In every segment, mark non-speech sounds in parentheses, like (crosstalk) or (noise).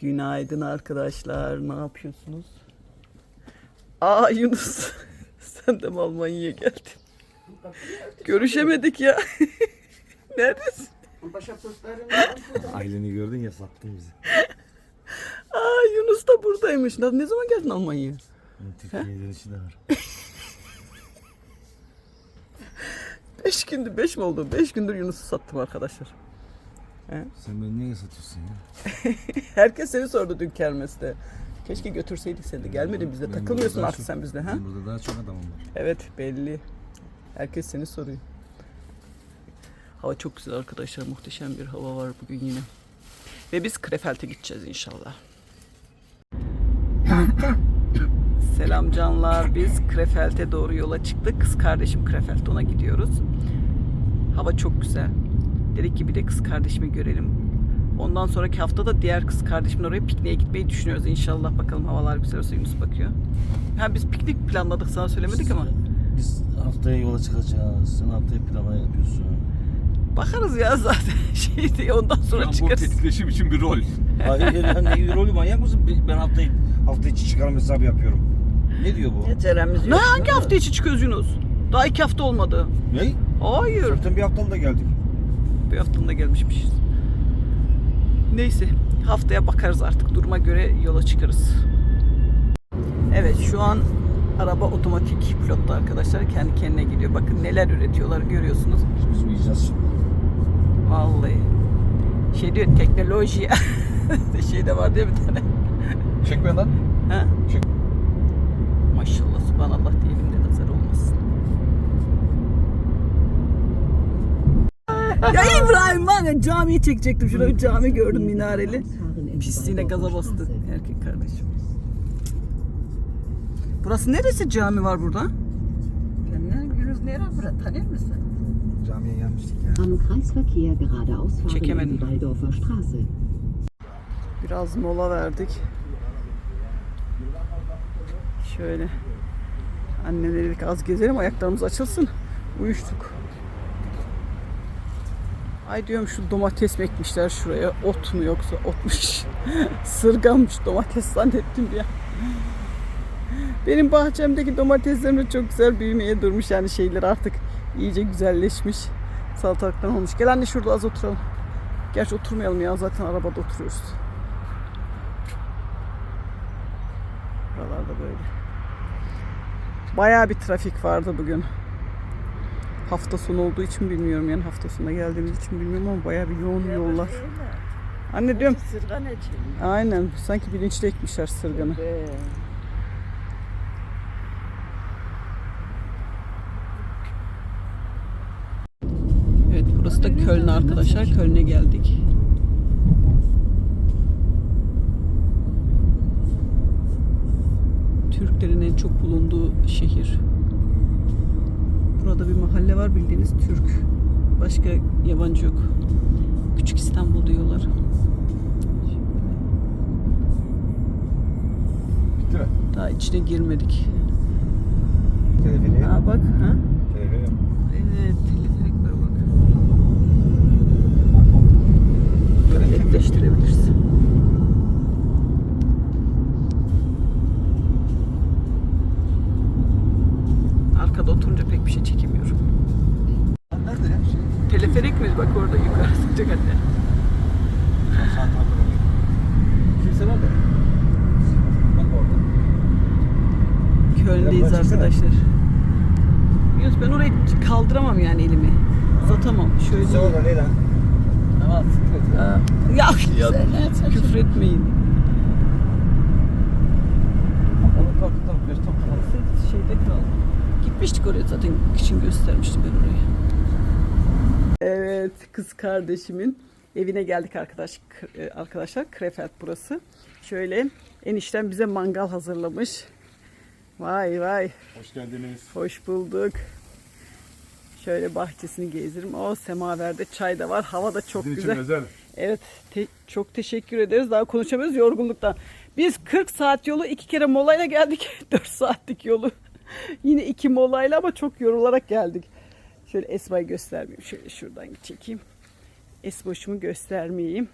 Günaydın arkadaşlar. Ne yapıyorsunuz? Aa Yunus. (laughs) Sen de mi Almanya'ya geldin? Görüşemedik ya. (laughs) Neredesin? Aileni gördün ya sattın bizi. Aa Yunus da buradaymış. Ne zaman geldin Almanya'ya? Türkiye'ye dönüşü de var. Beş gündür, beş mi oldu? Beş gündür Yunus'u sattım arkadaşlar. Sen beni niye satıyorsun ya? (laughs) Herkes seni sordu dün kermeste. Keşke götürseydik seni de. Gelmedin bizde. Takılmıyorsun artık çok- sen bizde ha? Burada daha çok adamım var. Evet belli. Herkes seni soruyor. Hava çok güzel arkadaşlar. Muhteşem bir hava var bugün yine. Ve biz Krefeld'e gideceğiz inşallah. (laughs) Selam canlar. Biz Krefeld'e doğru yola çıktık. Kız kardeşim Krefeld ona gidiyoruz. Hava çok güzel. Dedik ki bir de kız kardeşimi görelim. Ondan sonraki hafta da diğer kız kardeşimin oraya pikniğe gitmeyi düşünüyoruz inşallah. Bakalım havalar güzel olursa Yunus bakıyor. Ha biz piknik planladık sana söylemedik ama. Biz haftaya yola çıkacağız. Sen haftaya plana yapıyorsun. Bakarız ya zaten (laughs) şey diye ondan sonra bu çıkarız. tetikleşim için bir rol. Hayır ya ne rolü manyak mısın? Ben haftayı hafta içi çıkarım hesabı yapıyorum. Ne diyor bu? Ne yok. hangi hafta içi çıkıyoruz Yunus? Daha iki hafta olmadı. Ne? Hayır. Zaten bir haftalı da geldik. Bir haftanın gelmişmişiz. Neyse haftaya bakarız artık duruma göre yola çıkarız. Evet şu an araba otomatik pilotta arkadaşlar kendi kendine gidiyor. Bakın neler üretiyorlar görüyorsunuz. Biz uyuyacağız. Vallahi. Şey diyor teknoloji. (laughs) şey de var diye bir tane. Çekme lan. Ha? Çık. Maşallah subhanallah diyelim de ya İbrahim var ya camiyi çekecektim. Şurada bir cami gördüm minareli. Pisliğine gaza bastı erkek kardeşim. Burası neresi cami var burada? Ne Yunus nereye bırak tanır mısın? Camiye gelmiştik ya. Am Kreisverkehr geradeaus fahren Çekemedim. in die Waldorfer Straße. Biraz mola verdik. Şöyle. Annemle dedik az gezelim ayaklarımız açılsın. Uyuştuk. Ay diyorum şu domates mi ekmişler şuraya? Ot mu yoksa otmuş. (laughs) Sırganmış domates zannettim ya. Benim bahçemdeki domateslerim de çok güzel büyümeye durmuş yani şeyler artık iyice güzelleşmiş. Salatalıktan olmuş. Gel anne şurada az oturalım. Gerçi oturmayalım ya zaten arabada oturuyoruz. Buralarda böyle. Bayağı bir trafik vardı bugün. Hafta sonu olduğu için bilmiyorum yani hafta sonuna geldiğimiz için bilmiyorum ama bayağı bir yoğun yollar. Anne diyorum Sırgan için. aynen sanki bilinçli ekmişler sırganı. Evet burası da Köln arkadaşlar. Köln'e geldik. Türklerin en çok bulunduğu şehir. Burada bir mahalle var bildiğiniz Türk. Başka yabancı yok. Küçük İstanbul diyorlar. Bitti mi? Daha içine girmedik. Telefoni. Aa bak ha. Teleferik mi? Bak orada yukarı (laughs) sıcak anne. saat haberi. Kimse nerede? Bak orada. Köln'deyiz arkadaşlar. Yunus ben orayı kaldıramam yani elimi. Uzatamam. Şöyle. Sen orada ne lan? Ya, ya küfür etmeyin. Şeyde kaldı. Gitmiştik oraya zaten için göstermiştim ben orayı. Evet kız kardeşimin evine geldik arkadaş e, arkadaşlar. Krefeld burası. Şöyle enişten bize mangal hazırlamış. Vay vay Hoş geldiniz. hoş bulduk. Şöyle bahçesini gezdirim. O semaverde çay da var. Hava da çok Sizin için güzel. özel. Evet, te- çok teşekkür ederiz. Daha konuşamıyoruz yorgunluktan. Biz 40 saat yolu iki kere molayla geldik. (laughs) 4 saatlik yolu. Yine iki molayla ama çok yorularak geldik. Şöyle Esma'yı göstermeyeyim. Şöyle şuradan çekeyim. Esboş'umu göstermeyeyim.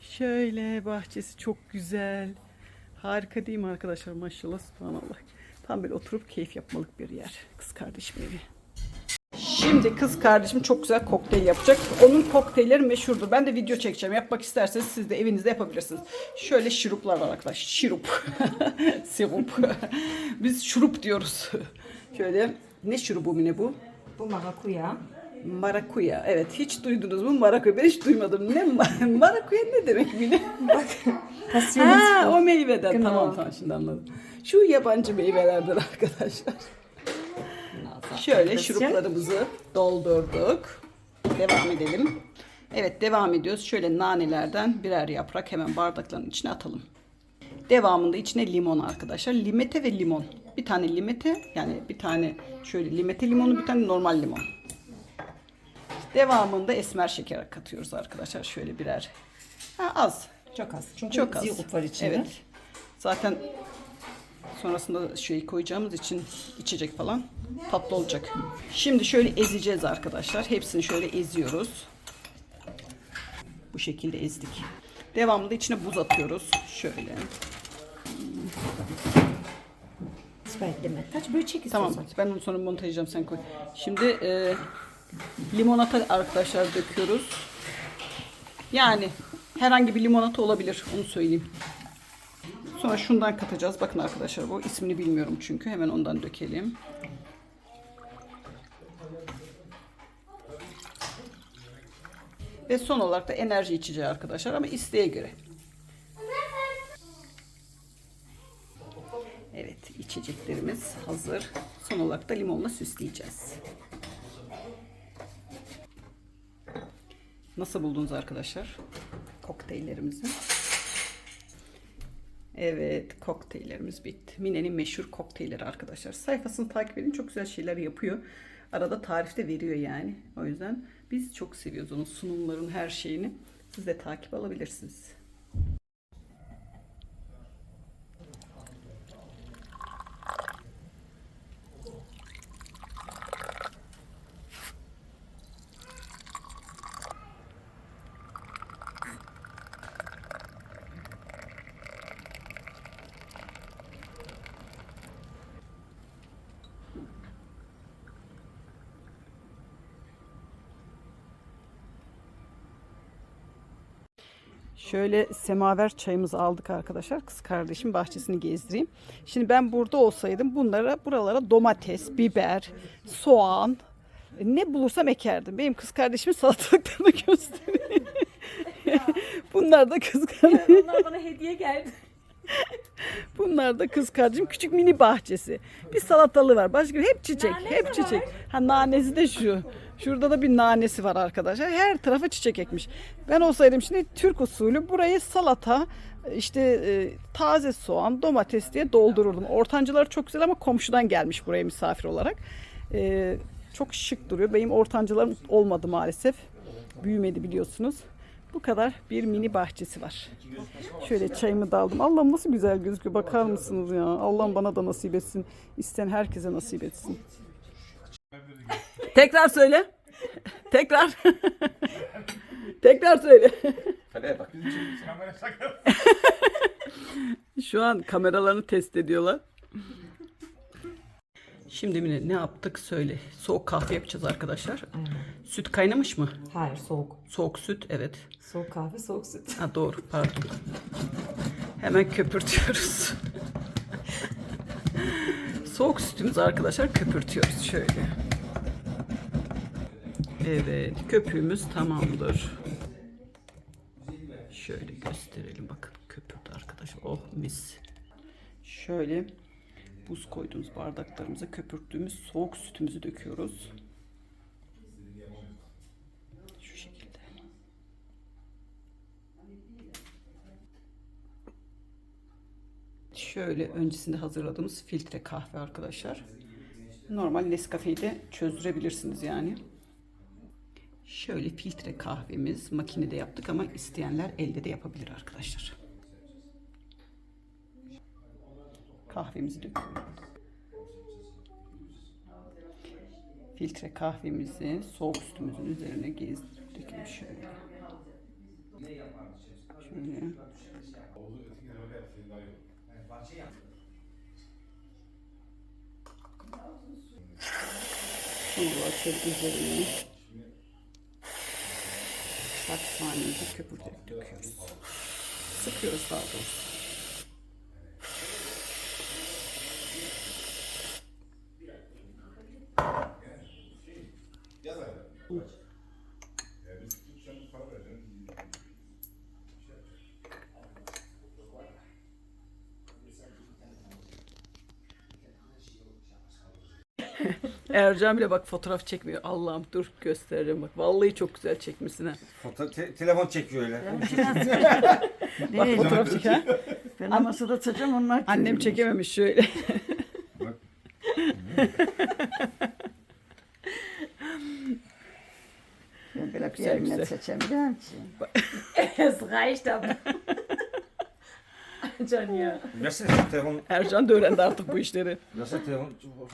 Şöyle bahçesi çok güzel. Harika değil mi arkadaşlar? Maşallah subhanallah. Tam böyle oturup keyif yapmalık bir yer. Kız kardeşim evi. Şimdi kız kardeşim çok güzel kokteyl yapacak. Onun kokteylleri meşhurdur. Ben de video çekeceğim. Yapmak isterseniz siz de evinizde yapabilirsiniz. Şöyle şuruplar var arkadaşlar. Şirup. (laughs) Sirup. (laughs) Biz şurup diyoruz. Şöyle ne şurubu Mine bu? Bu marakuya. Marakuya. Evet hiç duydunuz mu marakuya? Ben hiç duymadım. Ne ma- (laughs) marakuya ne demek Mine? (laughs) ha o meyveden. Genau. Tamam tamam şimdi anladım. Şu yabancı meyvelerden (laughs) arkadaşlar. Şöyle şuruplarımızı doldurduk. Devam edelim. Evet devam ediyoruz. Şöyle nanelerden birer yaprak hemen bardakların içine atalım. Devamında içine limon arkadaşlar. Limete ve limon. Bir tane limete yani bir tane şöyle limete limonu bir tane normal limon. Devamında esmer şeker katıyoruz arkadaşlar. Şöyle birer. Ha, az. Çok az. Çünkü Çok az. var içinde. Evet. Zaten sonrasında şey koyacağımız için içecek falan tatlı olacak. Şimdi şöyle ezeceğiz arkadaşlar. Hepsini şöyle eziyoruz. Bu şekilde ezdik. Devamında içine buz atıyoruz. Şöyle. Speltleme. Kaç böyle çek Tamam. istiyorsan. Ben onu sonra montajlayacağım sen koy. Şimdi e, limonata arkadaşlar döküyoruz. Yani herhangi bir limonata olabilir. Onu söyleyeyim. Sonra şundan katacağız. Bakın arkadaşlar bu ismini bilmiyorum çünkü. Hemen ondan dökelim. Ve son olarak da enerji içeceği arkadaşlar ama isteğe göre. Evet içeceklerimiz hazır. Son olarak da limonla süsleyeceğiz. Nasıl buldunuz arkadaşlar kokteyllerimizi? Evet kokteyllerimiz bitti. Mine'nin meşhur kokteylleri arkadaşlar. Sayfasını takip edin çok güzel şeyler yapıyor. Arada tarif de veriyor yani. O yüzden biz çok seviyoruz onun sunumların her şeyini. Siz de takip alabilirsiniz. Şöyle semaver çayımızı aldık arkadaşlar. Kız kardeşim bahçesini gezdireyim. Şimdi ben burada olsaydım bunlara buralara domates, biber, soğan ne bulursam ekerdim. Benim kız kardeşimin (laughs) salatalıklarını göstereyim. (laughs) Bunlar da kız kardeşim. Onlar bana hediye geldi. (laughs) Bunlar da kız kardeşim küçük mini bahçesi. Bir salatalığı var. Başka hep çiçek. Nanesi hep var. çiçek. Ha nanesi de şu. Şurada da bir nanesi var arkadaşlar. Her tarafa çiçek ekmiş. Ben olsaydım şimdi Türk usulü burayı salata, işte e, taze soğan, domates diye doldururdum. Ortancılar çok güzel ama komşudan gelmiş buraya misafir olarak. E, çok şık duruyor. Benim ortancılarım olmadı maalesef. Büyümedi biliyorsunuz. Bu kadar bir mini bahçesi var. Şöyle çayımı da aldım. Allah'ım nasıl güzel gözüküyor. Bakar mısınız ya? Allah'ım bana da nasip etsin. İsteyen herkese nasip etsin. Tekrar söyle. Tekrar. Tekrar söyle. Şu an kameralarını test ediyorlar. Şimdi Mine ne yaptık söyle. Soğuk kahve yapacağız arkadaşlar. Süt kaynamış mı? Hayır soğuk. Soğuk süt evet. Soğuk kahve, soğuk süt. Ha doğru pardon. Hemen köpürtüyoruz. (laughs) Soğuk sütümüzü arkadaşlar köpürtüyoruz şöyle. Evet köpüğümüz tamamdır. Şöyle gösterelim bakın köpürdü arkadaşlar. Oh mis. Şöyle buz koyduğumuz bardaklarımıza köpürttüğümüz soğuk sütümüzü döküyoruz. Şu şekilde. Şöyle öncesinde hazırladığımız filtre kahve arkadaşlar. Normal Nescafe'yi de çözdürebilirsiniz yani. Şöyle filtre kahvemiz makinede yaptık ama isteyenler elde de yapabilir arkadaşlar. Kahvemizi döküyoruz. Filtre kahvemizi soğuk sütümüzün üzerine gezdirdik şöyle. Şöyle. Sonra şöyle üzerine birkaç saniyelik köpürterek It's a daha doğrusu. Ercan bile bak fotoğraf çekmiyor. Allah'ım dur göstereceğim bak. Vallahi çok güzel çekmişsin ha. Foto te- telefon çekiyor öyle. (laughs) Bak fotoğraf çek ha. Ben de masada tutacağım onlar Annem çekememiş şöyle. Ben (laughs) böyle bir Güzel, yerimden güzel. seçemiyorum ki. Es reicht aber. Can ya. Versene şu telefon. Ercan da öğrendi artık bu işleri. Versene telefon.